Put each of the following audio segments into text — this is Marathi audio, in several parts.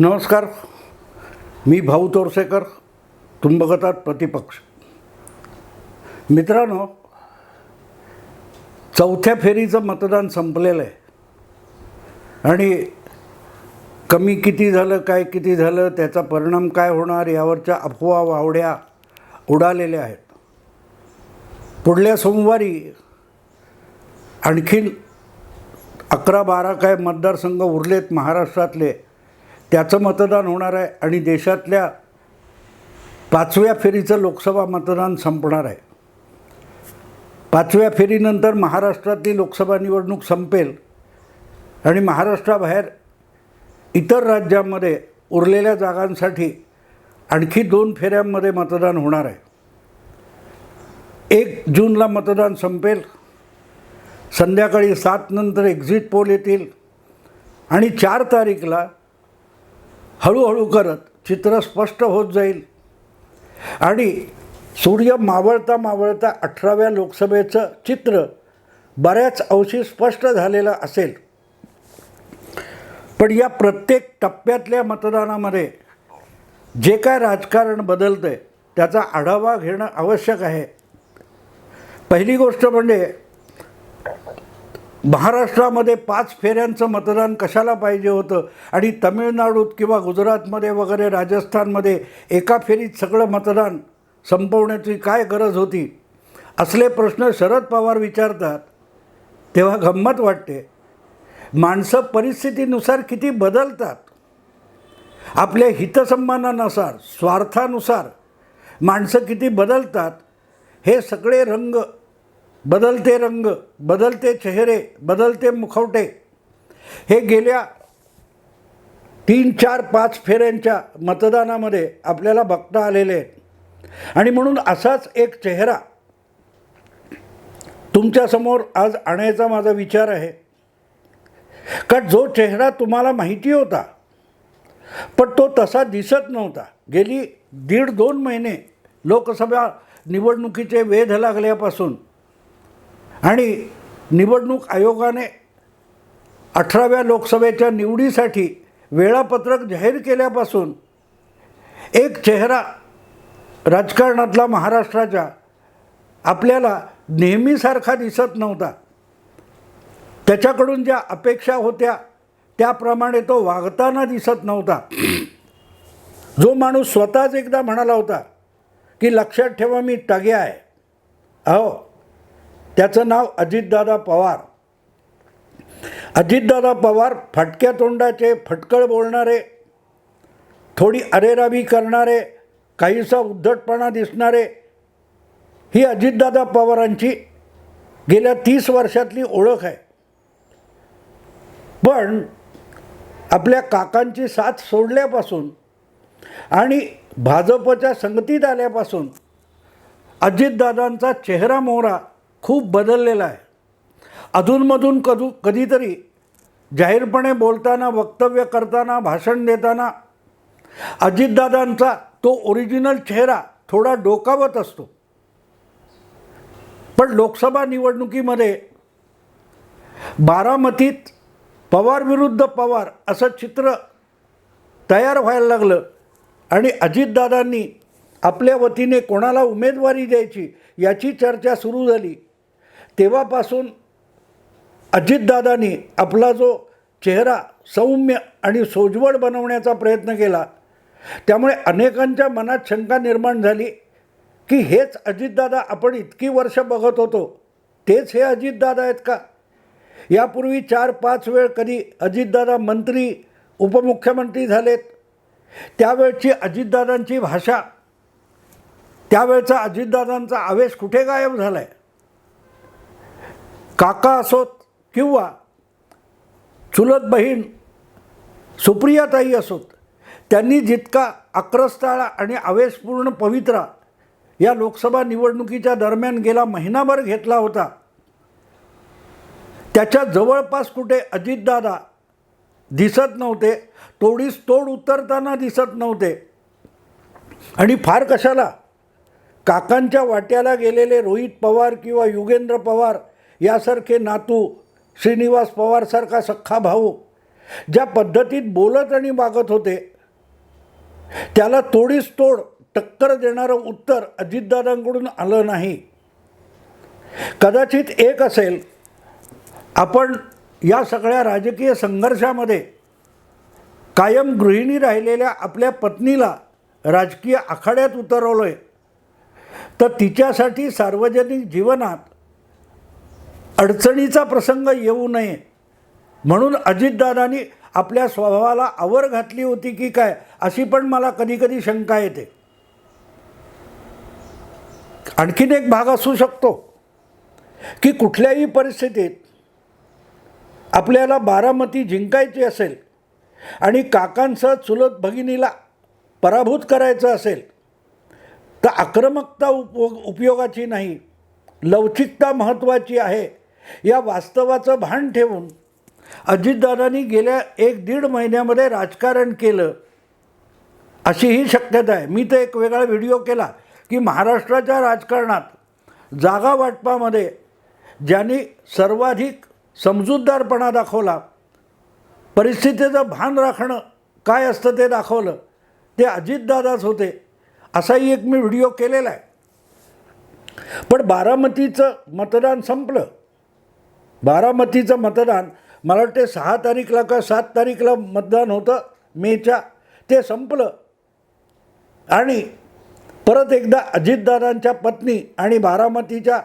नमस्कार. मी भाऊ तोरसेकर. तुम्ही बघत आहात प्रतिपक्ष. मित्रांनो चौथ्या फेरीचं मतदान संपलेलं आहे. आणि कमी किती झालं काय किती झालं त्याचा परिणाम काय होणार यावरच्या अफवा वावड्या उडालेल्या आहेत. पुढल्या सोमवारी आणखीन अकरा बारा काय मतदारसंघ उरलेत महाराष्ट्रातले त्याचं मतदान होणार आहे आणि देशातल्या पाचव्या फेरीचं लोकसभा मतदान संपणार आहे. पाचव्या फेरीनंतर महाराष्ट्रातली लोकसभा निवडणूक संपेल आणि महाराष्ट्राबाहेर इतर राज्यांमध्ये उरलेल्या जागांसाठी आणखी दोन फेऱ्यांमध्ये मतदान होणार आहे. एक जूनला मतदान संपेल. संध्याकाळी सात नंतर एक्झिट पोल येतील. आणि चार तारीखला हळूहळू करत चित्र स्पष्ट होत जाईल. आणि सूर्य मावळता मावळता अठराव्या लोकसभेचं चित्र बऱ्याच अंशी स्पष्ट झालेलं असेल. पण या प्रत्येक टप्प्यातल्या मतदानामध्ये जे काय राजकारण बदलतं आहे त्याचा आढावा घेणं आवश्यक आहे. पहिली गोष्ट म्हणजे महाराष्ट्रामध्ये पाच फेऱ्यांचं मतदान कशाला पाहिजे होतं? आणि तमिळनाडूत किंवा गुजरातमध्ये वगैरे राजस्थानमध्ये एका फेरीत सगळं मतदान संपवण्याची काय गरज होती? असले प्रश्न शरद पवार विचारतात. तेव्हा गंमत वाटते. माणसं परिस्थितीनुसार किती बदलतात? आपल्या हितसन्मानानुसार स्वार्थानुसार माणसं किती बदलतात? हे सगळे रंग बदलते रंग बदलते चेहरे बदलते मुखवटे. हे गेल्या तीन चार पाच फेऱ्यांच्या मतदानामध्ये आपल्याला बघता आलेले आहेत. आणि म्हणून असाच एक चेहरा तुमच्यासमोर आज आणायचा माझा विचार आहे. का जो चेहरा तुम्हाला माहिती होता पण तो तसा दिसत नव्हता. गेली दीड दोन महिने लोकसभा निवडणुकीचे वेध लागल्यापासून आणि निवडणूक आयोगाने अठराव्या लोकसभेच्या निवडीसाठी वेळापत्रक जाहीर केल्यापासून एक चेहरा राजकारणातला महाराष्ट्राच्या आपल्याला नेहमीसारखा दिसत नव्हता. त्याच्याकडून ज्या अपेक्षा होत्या त्याप्रमाणे तो वागताना दिसत नव्हता. जो माणूस स्वतःच एकदा म्हणाला होता की लक्षात ठेवा मी टगे आहे. अहो त्याचं नाव अजितदादा पवार. अजितदादा पवार फटक्या तोंडाचे फटकळ बोलणारे थोडी अरेरावी करणारे काहीसा उद्धटपणा दिसणारे ही अजितदादा पवारांची गेल्या तीस वर्षातली ओळख आहे. पण आपल्या काकांची साथ सोडल्यापासून आणि भाजपच्या संगतीत आल्यापासून अजितदादांचा चेहरा मोहरा खूप बदललेला आहे. अधूनमधून कधू कधीतरी जाहीरपणे बोलताना वक्तव्य करताना भाषण देताना अजितदादांचा तो ओरिजिनल चेहरा थोडा डोकावत असतो. पण लोकसभा निवडणुकीमध्ये बारामतीत पवार विरुद्ध पवार असं चित्र तयार व्हायला लागलं आणि अजितदादांनी आपल्या वतीने कोणाला उमेदवारी द्यायची याची चर्चा सुरू झाली. तेव्हापासून अजितदादांनी आपला जो चेहरा सौम्य आणि सोज्वळ बनवण्याचा प्रयत्न केला त्यामुळे अनेकांच्या मनात शंका निर्माण झाली की हेच अजितदादा आपण इतकी वर्ष बघत होतो तेच हे अजितदादा आहेत का? यापूर्वी चार पाच वेळ कधी अजितदादा मंत्री उपमुख्यमंत्री झालेत. त्यावेळची अजितदादांची भाषा त्यावेळचा अजितदादांचा आवेश कुठे गायब झाला आहे काका असोत किंवा चुलत बहीण सुप्रियाताई असोत त्यांनी जितका आक्रस्ताळा आणि आवेशपूर्ण पवित्रा या लोकसभा निवडणुकीच्या दरम्यान गेला महिनाभर घेतला होता त्याच्या जवळपास कुठे अजितदादा दिसत नव्हते तोडीस तोड उतरताना दिसत नव्हते. आणि फार कशाला? काकांच्या वाट्याला गेलेले रोहित पवार किंवा युगेंद्र पवार यासारखे नातू श्रीनिवास पवारसारखा सख्खा भाऊ ज्या पद्धतीत बोलत आणि वागत होते त्याला तोडीस तोड टक्कर देणारं उत्तर अजितदादांकडून आलं नाही. कदाचित एक असेल आपण या सगळ्या राजकीय संघर्षामध्ये कायम गृहिणी राहिलेल्या आपल्या पत्नीला राजकीय आखाड्यात उतरवलं आहे तर तिच्यासाठी सार्वजनिक जीवनात अडचणीचा प्रसंग येऊ नये. म्हणून अजितदादांनी आपल्या स्वभावाला आवर घातली होती की काय अशी पण मला कधीकधी शंका येते. आणखीन एक भाग असू शकतो की कुठल्याही परिस्थितीत आपल्याला बारामती जिंकायची असेल आणि काकांसह चुलत भगिनीला पराभूत करायचं असेल तर आक्रमकता उप उपयोगाची नाही लवचिकता महत्त्वाची आहे. या वास्तवाचं भान ठेवून अजितदादांनी गेल्या एक दीड महिन्यामध्ये राजकारण केलं अशी ही शक्यता आहे. मी तर एक वेगळा व्हिडिओ केला की महाराष्ट्राच्या राजकारणात जागा वाटपामध्ये ज्यांनी सर्वाधिक समजूतदारपणा दाखवला परिस्थितीचं भान राखणं काय असतं ते दाखवलं ते अजितदादाच होते असाही एक मी व्हिडिओ केलेला आहे. पण बारामतीचं मतदान संपलं. बारामतीचं मतदान मला वाटते सहा तारीखला का सात तारीखला मतदान होतं मेच्या ते संपलं. आणि परत एकदा अजितदादांच्या पत्नी आणि बारामतीच्या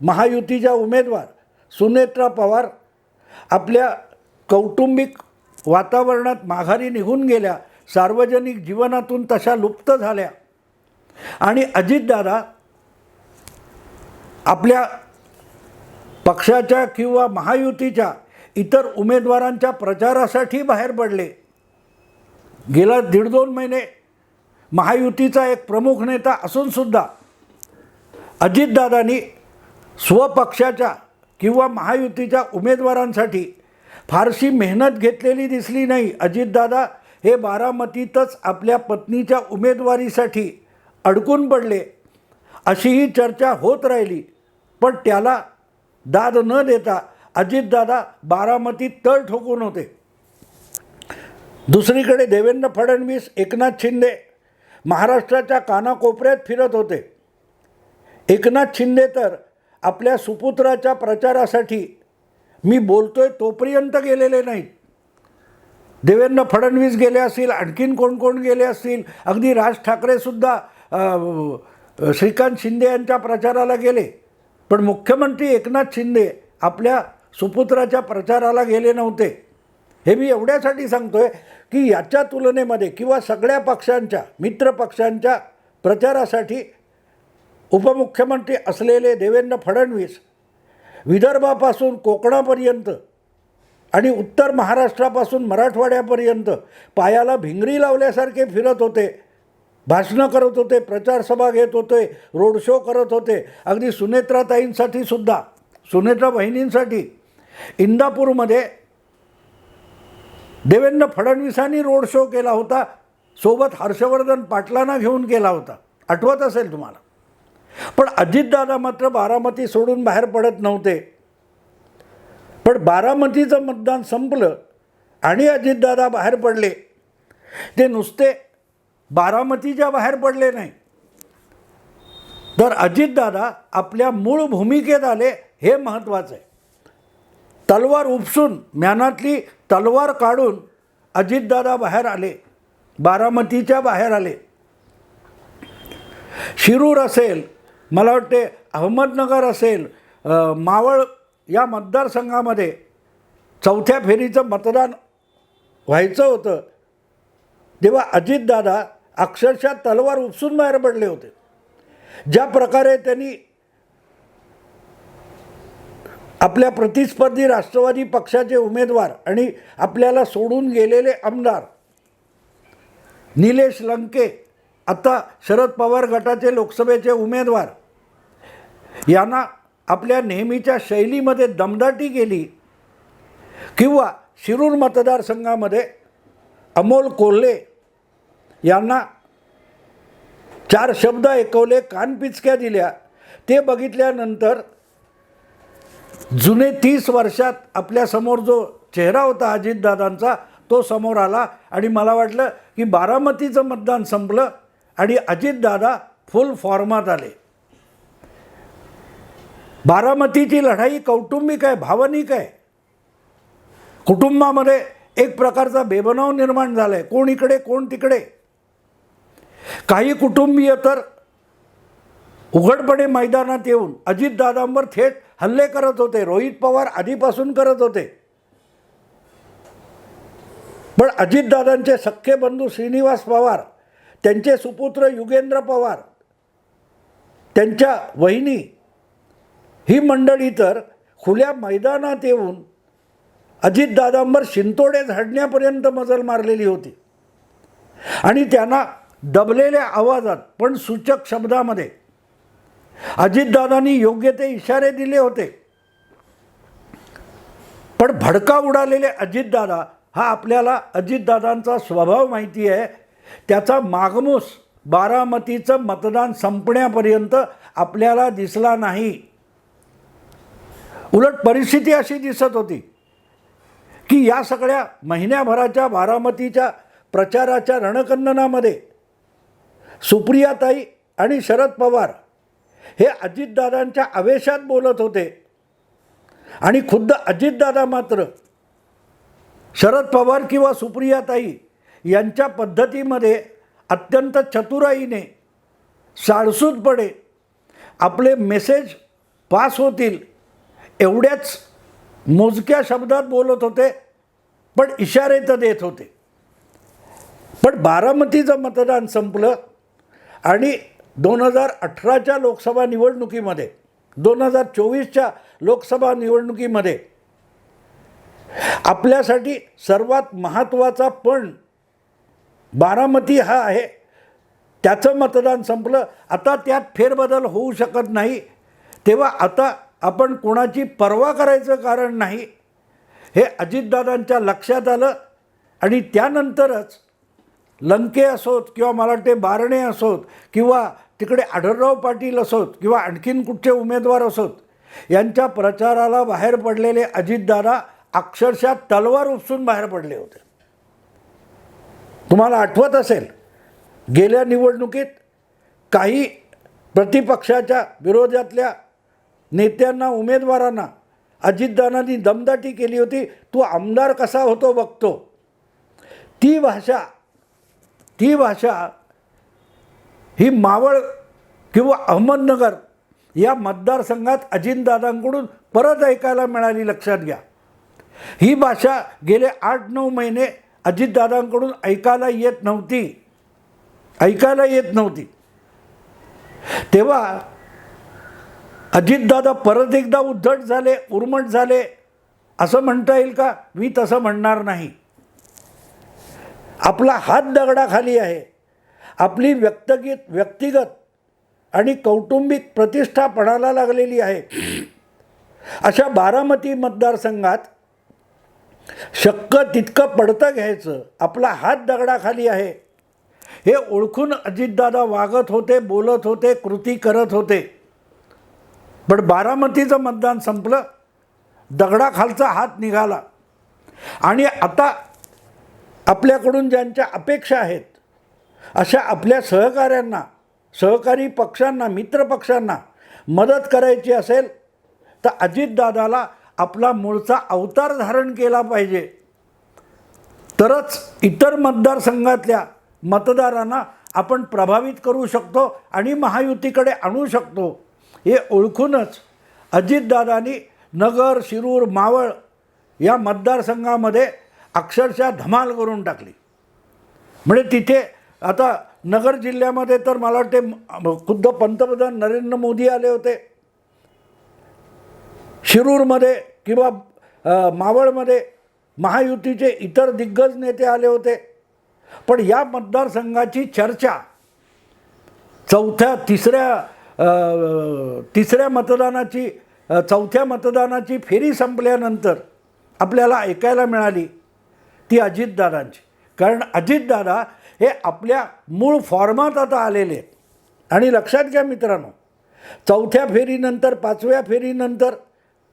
महायुतीच्या उमेदवार सुनेत्रा पवार आपल्या कौटुंबिक वातावरणात माघारी निघून गेल्या सार्वजनिक जीवनातून तशा लुप्त झाल्या. आणि अजितदादा आपल्या पक्षाच्या किंवा महायुतीच्या इतर उमेदवारांच्या प्रचारासाठी बाहेर पडले. गेला दीड दोन महिने महायुतीचा एक प्रमुख नेता असूनसुद्धा अजितदादांनी स्वपक्षाच्या किंवा महायुतीच्या उमेदवारांसाठी फारशी मेहनत घेतलेली दिसली नाही. अजितदादा हे बारामतीतच आपल्या पत्नीच्या उमेदवारीसाठी अडकून पडले अशीही चर्चा होत राहिली. पण त्याला दाद न देता अजितदादा बारामतीत तळ ठोकून होते. दुसरीकडे देवेंद्र फडणवीस एकनाथ शिंदे महाराष्ट्राच्या कानाकोपऱ्यात फिरत होते. एकनाथ शिंदे तर आपल्या सुपुत्राच्या प्रचारासाठी मी बोलतोय तोपर्यंत गेलेले नाहीत. देवेंद्र फडणवीस गेले असतील आणखीन कोण कोण गेले असतील अगदी राज ठाकरेसुद्धा श्रीकांत शिंदे यांच्या प्रचाराला गेले. पण मुख्यमंत्री एकनाथ शिंदे आपल्या सुपुत्राच्या प्रचाराला गेले नव्हते. हे मी एवढ्यासाठी सांगतो आहे की याच्या तुलनेमध्ये किंवा सगळ्या पक्षांच्या मित्र पक्षांच्या प्रचारासाठी उपमुख्यमंत्री असलेले देवेंद्र फडणवीस विदर्भापासून कोकणापर्यंत आणि उत्तर महाराष्ट्रापासून मराठवाड्यापर्यंत पायाला भिंगरी लावल्यासारखे फिरत होते. भाषणं करत होते प्रचारसभा घेत होते रोड शो करत होते. अगदी सुनेत्राताईंसाठी सुद्धा सुनेत्रा बहिणींसाठी. इंदापूरमध्ये देवेंद्र फडणवीसांनी रोड शो केला होता. सोबत हर्षवर्धन पाटलांना घेऊन केला होता. आठवत असेल तुम्हाला? पण अजितदादा मात्र बारामती सोडून बाहेर पडत नव्हते. पण बारामतीचं मतदान संपलं आणि अजितदादा बाहेर पडले. ते नुसते बारामतीच्या बाहेर पडले नाही तर अजितदादा आपल्या मूळ भूमिकेत आले हे महत्त्वाचं आहे. तलवार उपसून म्यानातली तलवार काढून अजितदादा बाहेर आले बारामतीच्या बाहेर आले. शिरूर असेल मला वाटते अहमदनगर असेल मावळ या मतदारसंघामध्ये चौथ्या फेरीचं मतदान व्हायचं होतं. तेव्हा अजितदादा अक्षरशः तलवार उपसून बाहेर पडले होते. ज्या प्रकारे त्यांनी आपल्या प्रतिस्पर्धी राष्ट्रवादी पक्षाचे उमेदवार आणि आपल्याला सोडून गेलेले आमदार निलेश लंके आता शरद पवार गटाचे लोकसभेचे उमेदवार यांना आपल्या नेहमीच्या शैलीमध्ये दमदाटी केली किंवा शिरूर मतदारसंघामध्ये अमोल कोल्हे यांना चार शब्द ऐकवले कानपिचक्या दिल्या. ते बघितल्यानंतर जुने तीस वर्षात आपल्यासमोर जो चेहरा होता अजितदादांचा तो समोर आला आणि मला वाटलं की बारामतीचं मतदान संपलं आणि अजितदादा फुल फॉर्मात आले. बारामतीची लढाई कौटुंबिक आहे भावनिक आहे. कुटुंबामध्ये एक प्रकारचा बेबनाव निर्माण झाला आहे कोण इकडे कोण तिकडे? काही कुटुंबीय तर उघडपणे मैदानात येऊन अजितदादांवर थेट हल्ले करत होते. रोहित पवार आधीपासून करत होते. पण अजितदादांचे सख्खे बंधू श्रीनिवास पवार त्यांचे सुपुत्र युगेंद्र पवार त्यांच्या वहिनी ही मंडळी तर खुल्या मैदानात येऊन अजितदादांवर शिंतोडे झाडण्यापर्यंत मजल मारलेली होती. आणि त्यांना दबलेल्या आवाजात पण सूचक शब्दामध्ये अजितदादांनी योग्य ते इशारे दिले होते. पण भडका उडालेले अजितदादा हा आपल्याला अजितदादांचा स्वभाव माहिती आहे. त्याचा मागमूस बारामतीचं मतदान संपण्यापर्यंत आपल्याला दिसला नाही. उलट परिस्थिती अशी दिसत होती. की या सगळ्या महिन्याभराच्या बारामतीच्या प्रचाराच्या रणकंदनामध्ये सुप्रियाताई आणि शरद पवार हे अजितदादांच्या आवेशात बोलत होते. आणि खुद्द अजितदादा मात्र शरद पवार किंवा सुप्रियाताई यांच्या पद्धतीमध्ये अत्यंत चतुराईने साळसूदपणे आपले मेसेज पास होतील एवढ्याच मोजक्या शब्दात बोलत होते पण इशारे तर देत होते. पण बारामतीचं मतदान संपलं आणि दोन हजार अठराच्या लोकसभा निवडणुकीमध्ये दोन हजार चोवीसच्या लोकसभा निवडणुकीमध्ये आपल्यासाठी सर्वात महत्त्वाचा पण बारामती हा आहे. त्याचं मतदान संपलं. आता त्यात फेरबदल होऊ शकत नाही. तेव्हा आता आपण कोणाची पर्वा करायचं कारण नाही हे अजितदादांच्या लक्षात आलं आणि त्यानंतरच लंके असोत किंवा मला वाटते बारणे असोत किंवा तिकडे आढळराव पाटील असोत किंवा आणखीन कुठचे उमेदवार असोत यांच्या प्रचाराला बाहेर पडलेले अजितदादा अक्षरशः तलवार उपसून बाहेर पडले होते. तुम्हाला आठवत असेल गेल्या निवडणुकीत काही प्रतिपक्षाच्या विरोधातल्या नेत्यांना उमेदवारांना अजितदानांनी दमदाटी केली होती. तू आमदार कसा होतो बघतो. ती भाषा ती भाषा ही मावळ किंवा अहमदनगर या मतदारसंघात अजितदादांकडून परत ऐकायला मिळाली लक्षात घ्या. ही भाषा गेले आठ नऊ महिने अजितदादांकडून ऐकायला येत नव्हती. ऐकायला येत नव्हती. तेव्हा अजितदादा परत एकदा उद्धट झाले उर्मट झाले. असं म्हणता येईल का? मी तसं म्हणणार नाही. आपला हात दगडाखाली आहे. आपली व्यक्तगीत व्यक्तिगत आणि कौटुंबिक प्रतिष्ठा पणाला लागलेली आहे. अशा बारामती मतदारसंघात शक्य तितकं पडतं घ्यायचं. आपला हात दगडाखाली आहे. हे ओळखून अजितदादा वागत होते बोलत होते कृती करत होते. पण बारामतीचं मतदान संपलं दगडाखालचा हात निघाला. आणि आता आपल्याकडून ज्यांच्या अपेक्षा आहेत अशा आपल्या सहकाऱ्यांना सहकारी पक्षांना मित्रपक्षांना मदत करायची असेल तर अजितदादाला आपला मूळचा अवतार धारण केला पाहिजे. तरच इतर मतदारसंघातल्या मतदारांना आपण प्रभावित करू शकतो आणि महायुतीकडे आणू शकतो. हे ओळखूनच अजितदादांनी नगर शिरूर मावळ या मतदारसंघामध्ये अक्षरशः धमाल करून टाकली. म्हणजे तिथे आता नगर जिल्ह्यामध्ये तर मला वाटते खुद्द पंतप्रधान नरेंद्र मोदी आले होते. शिरूरमध्ये किंवा मावळमध्ये महायुतीचे इतर दिग्गज नेते आले होते. पण या मतदारसंघाची चर्चा चौथ्या तिसऱ्या तिसऱ्या मतदानाची चौथ्या मतदानाची फेरी संपल्यानंतर आपल्याला ऐकायला मिळाली ती अजितदादांची. कारण अजितदादा हे आपल्या मूळ फॉर्मात आता आलेले आहेत. आणि लक्षात घ्या मित्रांनो चौथ्या फेरीनंतर पाचव्या फेरीनंतर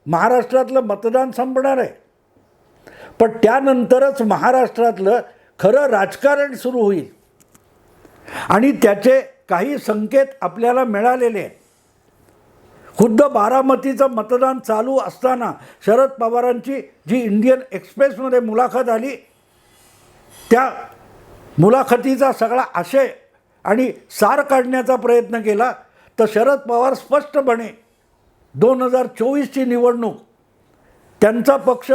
महाराष्ट्रातलं मतदान संपणार आहे. पण त्यानंतरच महाराष्ट्रातलं खरं राजकारण सुरू होईल. आणि त्याचे काही संकेत आपल्याला मिळालेले आहेत. खुद्द बारामतीचं मतदान चालू असताना शरद पवारांची जी इंडियन एक्सप्रेसमध्ये मुलाखत आली त्या मुलाखतीचा सगळा आशय आणि सार काढण्याचा प्रयत्न केला तर शरद पवार स्पष्टपणे दोन हजार चोवीसची निवडणूक त्यांचा पक्ष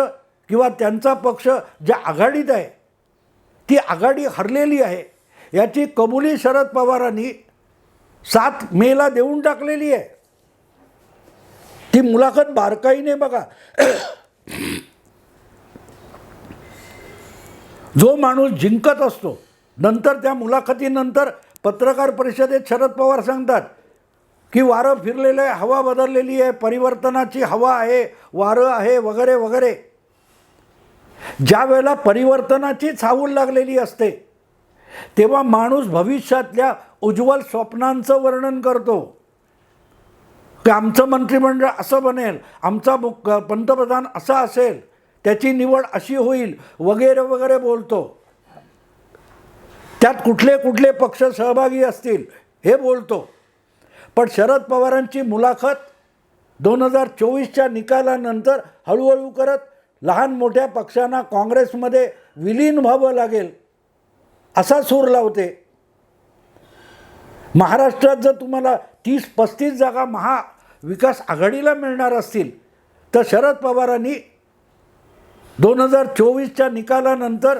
किंवा त्यांचा पक्ष ज्या आघाडीत आहे ती आघाडी हरलेली आहे याची कबुली शरद पवारांनी सात मेला देऊन टाकलेली आहे. ती मुलाखत बारकाईने बघा. जो माणूस जिंकत असतो नंतर त्या मुलाखतीनंतर पत्रकार परिषदेत शरद पवार सांगतात की वारं फिरलेलं आहे हवा बदललेली आहे परिवर्तनाची हवा आहे वारं आहे वगैरे वगैरे. ज्या वेळेला परिवर्तनाचीच हावूल लागलेली असते तेव्हा माणूस भविष्यातल्या उज्ज्वल स्वप्नांचं वर्णन करतो. की आमचं मंत्रिमंडळ असं बनेल आमचा मुख पंतप्रधान असा असेल त्याची निवड अशी होईल वगैरे वगैरे बोलतो. त्यात कुठले कुठले पक्ष सहभागी असतील हे बोलतो. पण शरद पवारांची मुलाखत दोन हजार चोवीसच्या निकालानंतर हळूहळू करत लहान मोठ्या पक्षांना काँग्रेसमध्ये विलीन व्हावं लागेल असा सूर लावते. महाराष्ट्रात जर तुम्हाला तीस पस्तीस जागा महाविकास आघाडीला मिळणार असतील तर शरद पवारांनी दोन हजार चोवीसच्या निकालानंतर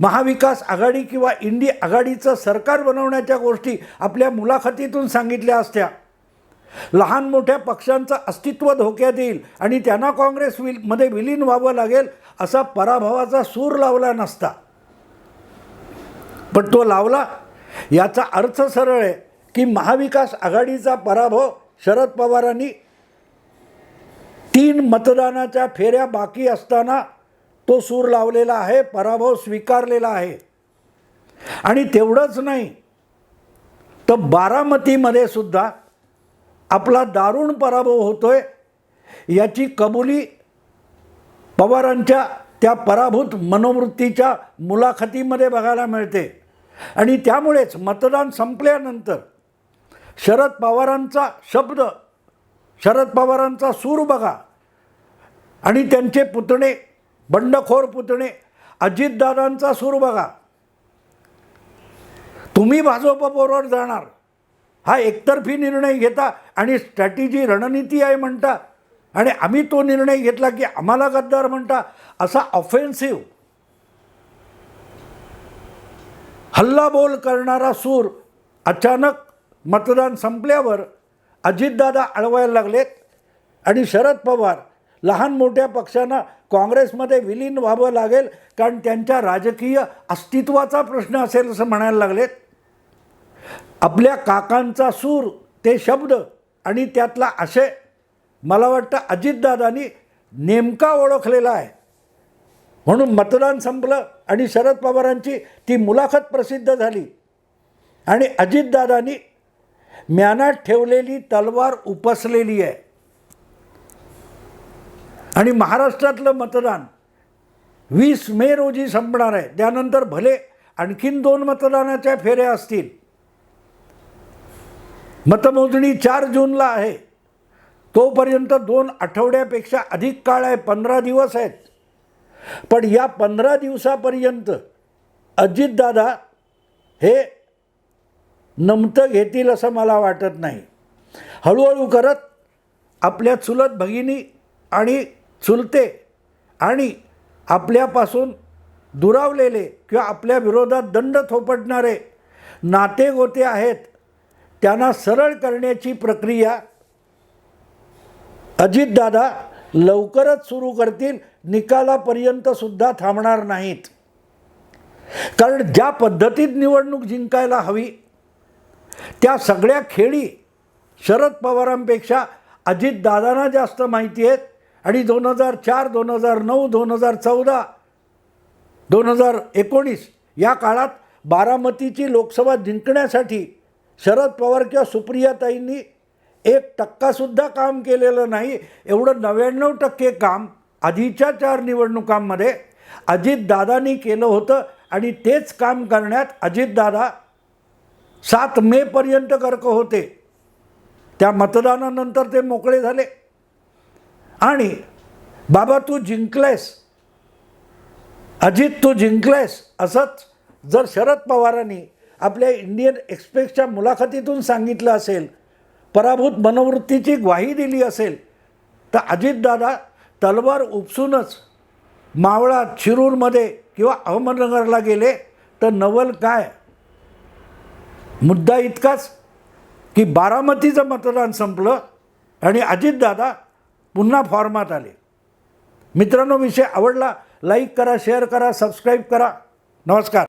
महाविकास आघाडी किंवा इंडी आघाडीचं सरकार बनवण्याच्या गोष्टी आपल्या मुलाखतीतून सांगितल्या असत्या. लहान मोठ्या पक्षांचं अस्तित्व धोक्यात येईल आणि त्यांना काँग्रेस विलमध्ये विलीन व्हावं लागेल असा पराभवाचा सूर लावला नसता. पण तो लावला याचा अर्थ सरळ आहे की महाविकास आघाडीचा पराभव शरद पवारांनी तीन मतदानाच्या फेऱ्या बाकी असताना तो सूर लावलेला आहे पराभव स्वीकारलेला आहे. आणि तेवढंच नाही तर बारामतीमध्ये सुद्धा आपला दारुण पराभव होतोय याची कबुली पवारांच्या त्या पराभूत मनोवृत्तीच्या मुलाखतीमध्ये बघायला मिळते. आणि त्यामुळेच मतदान संपल्यानंतर शरद पवारांचा शब्द शरद पवारांचा सूर बघा. आणि त्यांचे पुतणे बंडखोर पुतणे अजितदादांचा सूर बघा. तुम्ही भाजपबरोबर जाणार. हा एकतर्फी निर्णय घेता आणि स्ट्रॅटेजी रणनीती आहे म्हणता. आणि आम्ही तो निर्णय घेतला की आम्हाला गद्दार म्हणता. असा ऑफेन्सिव्ह हल्लाबोल करणारा सूर अचानक मतदान संपल्यावर अजितदादा अडवायला लागलेत आणि शरद पवार लहान मोठ्या पक्षांना काँग्रेसमध्ये विलीन व्हावं लागेल कारण त्यांच्या राजकीय अस्तित्वाचा प्रश्न असेल असं म्हणायला लागलेत. आपल्या काकांचा सूर ते शब्द आणि त्यातला आशय मला वाटतं अजितदादांनी नेमका ओळखलेला आहे. म्हणून मतदान संपलं. आणि शरद पवारांची ती मुलाखत प्रसिद्ध झाली. आणि अजितदादांनी म्यानात ठेवलेली तलवार उपसलेली आहे. आणि महाराष्ट्रातलं मतदान वीस मे रोजी संपणार आहे. त्यानंतर भले आणखीन दोन मतदानाच्या फेऱ्या असतील. मतमोजणी चार जूनला आहे. तोपर्यंत दोन आठवड्यापेक्षा अधिक काळ आहे. पंधरा दिवस आहेत. पण या पंधरा दिवसापर्यंत अजितदादा हे नमतं घेतील असं मला वाटत नाही. हळूहळू करत आपल्या चुलत भगिनी आणि चुलते आणि आपल्यापासून दुरावलेले किंवा आपल्या विरोधात दंड थोपटणारे नातेगोते आहेत त्यांना सरळ करण्याची प्रक्रिया अजितदादा लवकरच सुरू करतील. निकालापर्यंत सुद्धा थांबणार नाहीत. कारण ज्या पद्धतीत निवडणूक जिंकायला हवी त्या सगळ्या खेळी शरद पवारांपेक्षा अजितदादांना जास्त माहिती आहेत. आणि दोन हजार चार दोन हजार नऊ दोन हजार चौदा दोन हजार एकोणीस या काळात बारामतीची लोकसभा जिंकण्यासाठी शरद पवार किंवा सुप्रियाताईंनी एक टक्कासुद्धा काम केलेलं नाही. एवढं नव्याण्णव टक्के काम आधीच्या चार निवडणुकांमध्ये अजितदादांनी केलं होतं आणि तेच काम करण्यात अजितदादा सात मेपर्यंत गर्क होते. त्या मतदानानंतर ते मोकळे झाले. आणि बाबा तू जिंकलेस अजित तू जिंकलेस असंच जर शरद पवारांनी आपल्या इंडियन एक्सप्रेसच्या मुलाखतीतून सांगितलं असेल पराभूत मनोवृत्तीची ग्वाही दिली असेल तर अजितदादा तलवार उपसूनच मावळात शिरूरमध्ये किंवा अहमदनगरला गेले तर नवल काय? मुद्दा इतकाच की बारामतीचं मतदान संपलं आणि अजितदादा पुन्हा फॉर्मात आले. मित्रांनो विषय आवडला लाईक करा शेअर करा सबस्क्राईब करा. नमस्कार.